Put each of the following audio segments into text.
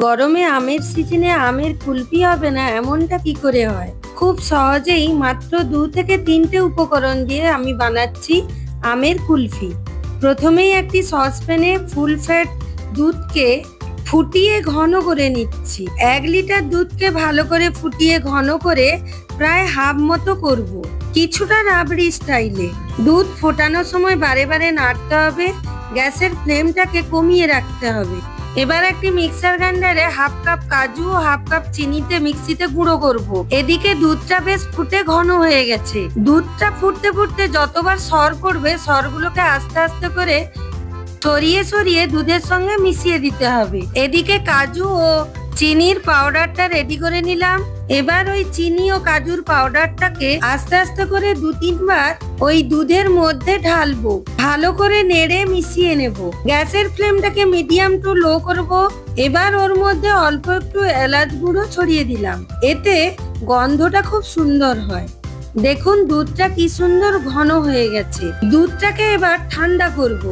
গরমে আমের সিজনে আমের কুলফি হবে না, এমনটা কি করে হয়? খুব সহজেই মাত্র দু থেকে তিনটে উপকরণ দিয়ে আমি বানাচ্ছি আমের কুলফি প্রথমেই একটি সসপ্যানে ফুল ফ্যাট দুধকে ফুটিয়ে ঘন করে নিচ্ছি। এক লিটার দুধকে ভালো করে ফুটিয়ে ঘন করে প্রায় হাফ মতো করব। কিছুটা রাবড়ি স্টাইলে। দুধ ফোটানোর সময় বারে বারে নাড়তে হবে, গ্যাসের ফ্লেমটাকে কমিয়ে রাখতে হবে। এবার একটি মিক্সার গ্রাইন্ডারে হাফ কাপ কাজু ও হাফ কাপ চিনিতে মিক্সিতে গুঁড়ো করব। এদিকে দুধটা বেশ ফুটে ঘন হয়ে গেছে দুধটা ফুটতে ফুটতে যতবার সর পড়বে, সরগুলোকে আস্তে আস্তে করে সরিয়ে সরিয়ে দুধের সঙ্গে মিশিয়ে দিতে হবে এদিকে কাজু ও চিনির পাউডারটা রেডি করে নিলাম। এবার ওই চিনি ও কাজুর পাউডারটাকে আস্তে আস্তে করে দু তিনবার ওই দুধের মধ্যে ঢালবো। ভালো করে নেড়ে মিশিয়ে নেব। গ্যাসের ফ্লেমটাকে মিডিয়াম টু লো করব। এবার ওর মধ্যে অল্প একটু এলাচ গুঁড়ো ছড়িয়ে দিলাম। এতে গন্ধটা খুব সুন্দর হয়। দেখুন দুধটা কি সুন্দর ঘন হয়ে গেছে। দুধটাকে এবার ঠান্ডা করব।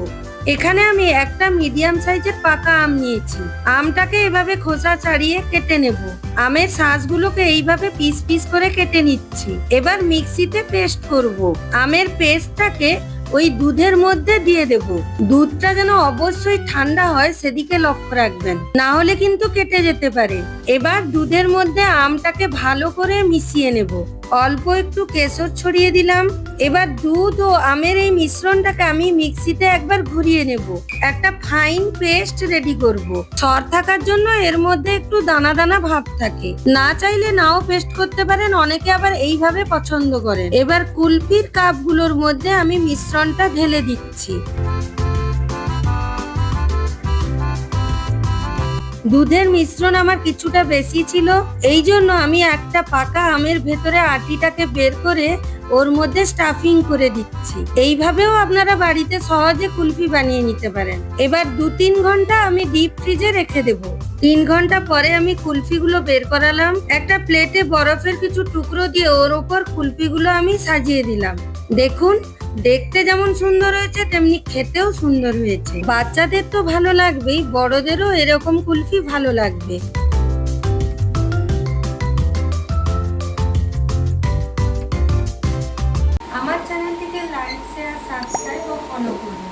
এখানে আমি একটা মিডিয়াম সাইজের পাকা আম নিয়েছি। আমটাকে এভাবে খোসা ছাড়িয়ে কেটে নেব। আমের শাঁসগুলোকে এইভাবে পিস পিস করে কেটে নিচ্ছি। এবার মিক্সিতে পেস্ট করব। আমের পেস্টটাকে ওই দুধের মধ্যে দিয়ে দেব। দুধটা যেন অবশ্যই ঠান্ডা হয় সেদিকে লক্ষ্য রাখবেন। না হলে কিন্তু কেটে যেতে পারে। এবার দুধের মধ্যে আমটাকে ভালো করে মিশিয়ে নেব। অল্প একটু কেশর ছড়িয়ে দিলাম। এবার দুধ ও আমের এই মিশ্রণটাকে আমি মিক্সিতে একবার ঘুরিয়ে নেব। একটা ফাইন পেস্ট রেডি করব। সর থাকার জন্য এর মধ্যে একটু দানা দানা ভাব থাকে। না চাইলে নাও পেস্ট করতে পারেন, অনেকে আবার এইভাবে পছন্দ করেন। এবার কুলপির কাপগুলোর মধ্যে আমি মিশ্রণটা ঢেলে দিচ্ছি। দুধের মিশ্রণ আমার কিছুটা বেশি ছিল। এই জন্য আমি একটা পাকা আমের ভেতরে আটিটাকে বের করে ওর মধ্যে স্টাফিং করে দিচ্ছি। এইভাবেও আপনারা বাড়িতে সহজে কুলফি বানিয়ে নিতে পারেন। এবার দু তিন ঘণ্টা আমি ডিপ ফ্রিজে রেখে দেব। তিন ঘণ্টা পরে আমি কুলফিগুলো বের করালাম। একটা প্লেটে বরফের কিছু টুকরো দিয়ে ওর ওপর কুলফিগুলো আমি সাজিয়ে দিলাম। দেখুন দেখতে যেমন সুন্দর হয়েছে, তেমনি খেতেও সুন্দর হয়েছে। বাচ্চাদের তো ভালো লাগবেই, বড়দেরও এরকম কুলফি ভালো লাগবে। আমার চ্যানেলটিকে লাইক শেয়ার সাবস্ক্রাইব ও ফলো করুন।